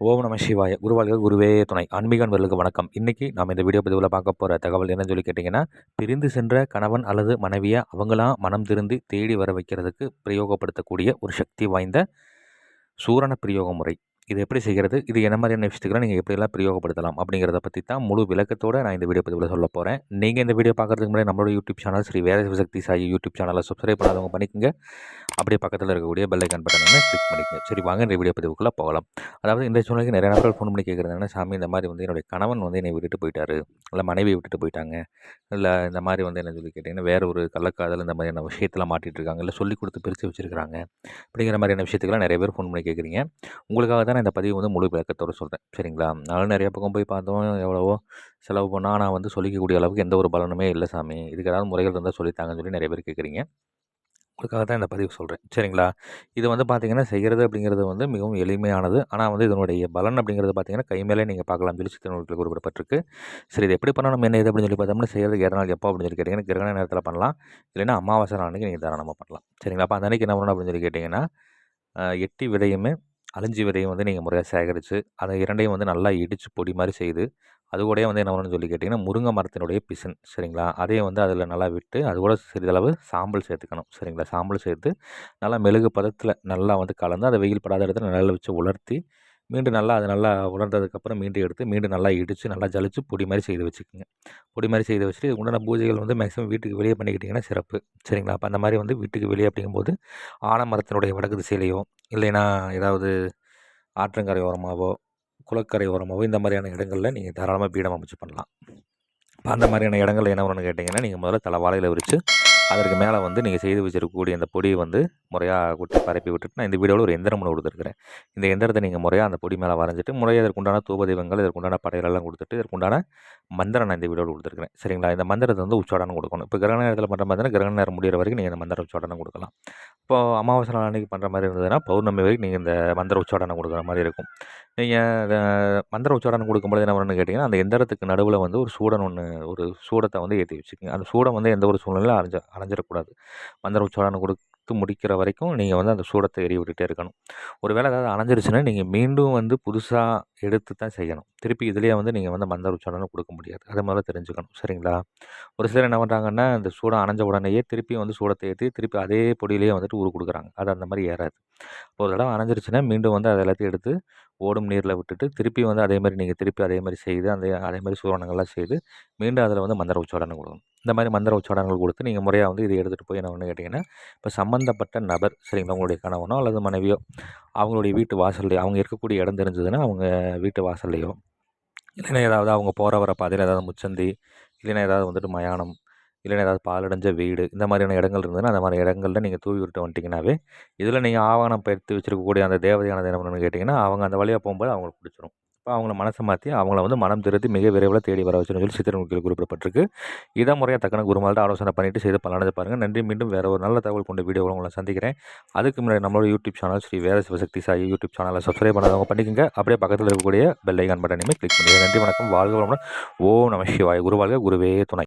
ஓம் நம சிவாய. குருவாழ்க குருவே துணை. ஆன்மீக அன்பர்களுக்கு வணக்கம். இன்னைக்கு நாம் இந்த வீடியோ பதிவில் பார்க்க போகிற தகவல் என்னன்னு சொல்லி கேட்டிங்கன்னா பிரிந்து சென்ற கணவன் அல்லது மனைவியை அவங்களாம் மனம் திருந்தி தேடி வர வைக்கிறதுக்கு பிரயோகப்படுத்தக்கூடிய ஒரு சக்தி வாய்ந்த சூரண பிரயோக முறை இது எப்படி செய்கிறது இது என்ன மாதிரியான விஷயத்துக்குலாம் நீங்கள் எப்படியெல்லாம் பிரயோகப்படுத்தலாம் அப்படிங்கிறத பற்றி தான் முழு விளக்கத்தோடு நான் இந்த வீடியோ பதிவில் சொல்ல போகிறேன். நீங்கள் இந்த வீடியோ பார்க்குறதுக்கு முன்னாடி நம்மளோட YouTube channel Shri Veda Shakti Sai YouTube சேனலை சப்ஸ்கிரைப் பண்ணாதவங்க பண்ணிக்கோங்க. அப்படியே பக்கத்தில் இருக்கக்கூடிய பெல் ஐக்கான் பட்டனை கிளிக் பண்ணிக்கங்க. சரி வாங்க இந்த வீடியோ பதிவுக்குள்ளே போகலாம். அதாவது இந்த சூழ்நிலைக்கு நிறைய நபர்கள் ஃபோன் பண்ணி கேட்குறாங்கன்னா சாமி இந்த மாதிரி வந்து என்னுடைய கணவன் வந்து என்னை விட்டுட்டு போயிட்டாரு. இல்லை மனைவியை விட்டுட்டு போயிட்டாங்க. இல்லை இந்த மாதிரி வந்து என்ன சொல்லி கேட்டிங்கன்னா வேறு ஒரு கள்ளக்காதல் இந்த மாதிரியான விஷயத்தில் மாட்டிகிட்டு இருக்காங்க. இல்லை சொல்லி கொடுத்து பிரித்து வச்சுருக்காங்க அப்படிங்கிற மாதிரியான விஷயத்துக்கெல்லாம் நிறைய பேர் ஃபோன் பண்ணி கேட்குறீங்க. உங்களுக்காக தான் நான் இந்த பதிவு வந்து முழு விளக்கத்தோடு சொல்கிறேன் சரிங்களா? நானும் நிறைய பக்கம் போய் பார்த்தோம் எவ்வளவோ செலவு பண்ணால் நான் வந்து சொல்லிக்கக்கூடிய அளவுக்கு எந்த ஒரு பலனுமே இல்லை சாமி. இதுக்கு ஏதாவது முறைகள் இருந்தால் சொல்லித்தாங்கன்னு சொல்லி நிறைய பேர் கேட்குறீங்க. உங்களுக்காக தான் இந்த பதிவு சொல்கிறேன் சரிங்களா? இது வந்து பார்த்திங்கன்னா செய்கிறது அப்படிங்கிறது வந்து மிகவும் எளிமையானது. ஆனால் வந்து இதனுடைய பலன் அப்படிங்கிறது பார்த்திங்கன்னா கை மேலே நீங்கள் பார்க்கலாம் சொல்லி சித்தனூர்கள் குறிப்பிடப்பட்டிருக்கு. சரி இது எப்படி பண்ணணும்? என்ன இது அப்படின்னு சொல்லி பார்த்தோம்னா செய்கிறது இற நாள் எப்போ அப்படின்னு சொல்லி கேட்டிங்கன்னா கிரகண நேரத்தில் பண்ணலாம். இல்லைன்னா அமாவாசை நாளைக்கு நீங்கள் தாராளமாக பண்ணலாம். சரிங்களா? அப்போ அந்த அன்றைக்கி என்ன பண்ணணும் அப்படின்னு சொல்லி கேட்டிங்கன்னா எட்டி விதையுமே அழிஞ்சி விதையும் வந்து நீங்கள் முறையாக சேகரித்து அதை இரண்டையும் வந்து நல்லா இடித்து பொடி மாதிரி செய்து அது கூடயே வந்து என்ன பண்ணணும்னு சொல்லி கேட்டிங்கன்னா முருங்கை மரத்தினுடைய பிசன் சரிங்களா? அதையும் வந்து அதில் நல்லா விட்டு அது கூட சிறிதளவு சாம்பல் சேர்த்துக்கணும் சரிங்களா? சாம்பல் சேர்த்து நல்லா மெழுகு பதத்தில் நல்லா வந்து கலந்து அதை வெயில் படாத இடத்துல நல்லா வச்சு உலர்த்தி மீண்டும் நல்லா அது நல்லா உலர்ந்ததுக்கப்புறம் மீண்டும் எடுத்து மீண்டும் நல்லா இடித்து நல்லா ஜலிச்சு பொடி மாதிரி செய்து வச்சுக்கோங்க. பொடி மாதிரி செய்து வச்சுட்டு இது உண்டான பூஜைகள் வந்து மேக்ஸிமம் வீட்டுக்கு வெளியே பண்ணிக்கிட்டிங்கன்னா சிறப்பு சரிங்களா? அப்போ அந்த மாதிரி வந்து வீட்டுக்கு வெளியே அப்படிங்கும்போது ஆலமரத்தினுடைய வடக்கு திசையிலையோ இல்லைன்னா ஏதாவது ஆற்றங்கரை ஓரமாகவோ குளக்கரை ஓரமாகவோ இந்த மாதிரியான இடங்களில் நீங்கள் தாராளமாக பீடம் அமைச்சு பண்ணலாம். இப்போ அந்த மாதிரியான இடங்கள் என்ன வரும்னு கேட்டிங்கன்னா நீங்கள் முதல்ல தலை வாழையில் விரித்து அதற்கு மேலே வந்து நீங்கள் செய்து வச்சிருக்கக்கூடிய அந்த பொடியை வந்து முறையாக கொட்டி பரப்பி விட்டுட்டு நான் இந்த வீடியோவில் ஒரு எந்திரம் ஒன்று கொடுத்துருக்குறேன். இந்த எந்திரத்தை நீங்கள் முறையாக அந்த பொடி மேலே வரைஞ்சிட்டு முறையாக இதற்குண்டான தூப இதற்குண்டான படைகளெல்லாம் கொடுத்துட்டு இதற்குண்டான மந்திரம் நான் இந்த வீடியோவில் கொடுத்துருக்குறேன். சரிங்களா? இந்த மந்திரத்தை வந்து உச்சாடனம் கொடுக்கணும். இப்போ கிரகண நேரத்தில் பண்ணுற மாதிரி கிரகண நேரம் முடிகிற வரைக்கும் நீங்கள் இந்த மந்திரம் உச்சாடனம் கொடுக்கலாம். இப்போ அமாவாசை நாள் அன்றைக்கி பண்ணுற மாதிரி இருந்ததுன்னா பௌர்ணமி வரைக்கும் நீங்கள் இந்த மந்திர உச்சாடனை கொடுக்குற மாதிரி இருக்கும். நீங்கள் மந்திர உச்சாடனை கொடுக்கும்போது என்ன பண்ணணும்னு கேட்டிங்கன்னா அந்த எந்திரத்துக்கு நடுவில் வந்து ஒரு சூடன் ஒன்று ஒரு சூடத்தை வந்து ஏற்றி வச்சுக்கோங்க. அந்த சூடம் வந்து எந்த ஒரு சூழ்நிலையில் அரைஞ்ச அரைஞ்சிடக்கூடாது மந்திர உச்சாடனை கொடு கொடுத்து முடிக்கிற வரைக்கும் நீங்கள் வந்து அந்த சூடத்தை எரிய விட்டுட்டே இருக்கணும். ஒரு வேளை ஏதாவது அணைஞ்சிருச்சுன்னா நீங்கள் மீண்டும் வந்து புதுசாக எடுத்து தான் செய்யணும். திருப்பி இதுலேயே வந்து நீங்கள் வந்து மந்த உச்சாரணம் கொடுக்க முடியாது. அது மாதிரி தெரிஞ்சுக்கணும். சரிங்களா? ஒரு சிலர் என்ன பண்ணுறாங்கன்னா அந்த சூடம் அணைஞ்ச உடனேயே திருப்பி வந்து சூடத்தை ஏற்றி திருப்பி அதே பொடியிலேயே வந்துட்டு ஊறு கொடுக்குறாங்க. அது அந்த மாதிரி ஏறாது. ஒரு தடவை அணைஞ்சிருச்சுன்னா மீண்டும் வந்து அதை எல்லாத்தையும் எடுத்து ஓடும் நீரில் விட்டுட்டு திருப்பி வந்து அதே மாதிரி நீங்கள் திருப்பி அதே மாதிரி செய்து அந்த அதே மாதிரி சூரணங்கள்லாம் செய்து மீண்டும் அதில் வந்து மந்திர உச்சோடனை கொடுக்கணும். இந்த மாதிரி மந்திர உச்சாடனங்கள் கொடுத்து நீங்கள் முறையாக வந்து இதை எடுத்துகிட்டு போய் என்ன ஒன்று கேட்டிங்கன்னா இப்போ சம்மந்தப்பட்ட நபர் சரிங்களா உங்களுடைய கணவனோ அல்லது மனைவியோ அவங்களுடைய வீட்டு வாசல்லையோ அவங்க இருக்கக்கூடிய இடம் தெரிஞ்சதுன்னா அவங்க வீட்டு வாசல்லையோ இல்லைன்னா ஏதாவது அவங்க போகிற வர பாதையில் ஏதாவது முச்சந்தி இல்லைன்னா ஏதாவது வந்துட்டு மயானம் இல்லைன்னா ஏதாவது பாலடைஞ்ச வீடு இந்த மாதிரியான இடங்கள் இருந்ததுன்னா அந்த மாதிரி இடங்களில் நீங்கள் தூவி விட்டு வந்துட்டிங்கனாவே இதில் நீங்கள் ஆவணம் பெருத்து வச்சிருக்கக்கூடிய அந்த தேவதையானது என்ன பண்ணணும்னு கேட்டிங்கன்னா அவங்க அந்த வழியாக போகும்போது அவங்களுக்கு பிடிச்சிரும். இப்போ அவங்கள மனசை மாற்றி அவங்கள வந்து மனம் திருத்தி மிக விரைவில் தேடி வர வச்சுன்னு சொல்லி சித்திரமுக்கில் குறிப்பிடப்பட்டிருக்கு. இதை முறையாக தக்கன குருமால்கிட்ட ஆலோசனை பண்ணிவிட்டு செய்து பலனது பாருங்கள் நன்றி. மீண்டும் வேறு ஒரு நல்ல தகவல் கொண்ட வீடியோ உங்களை சந்திக்கிறேன். அதுக்கு முன்னாடி நம்மளோட யூடியூப் சேனல் ஸ்ரீ வேற சிவசக்தி சாய் யூடியூப் சேனலை சப்ஸ்கிரைப் பண்ணாதவங்க பண்ணிக்கோங்க. அப்படியே பக்கத்தில் இருக்கக்கூடிய பெல் ஐக்கான் பட்டனையுமே கிளிக் பண்ணுங்கள் நன்றி. வணக்கம். வாழ்க வளமுடன். ஓ நம சிவாய். குருவாழ்க குருவே துணை.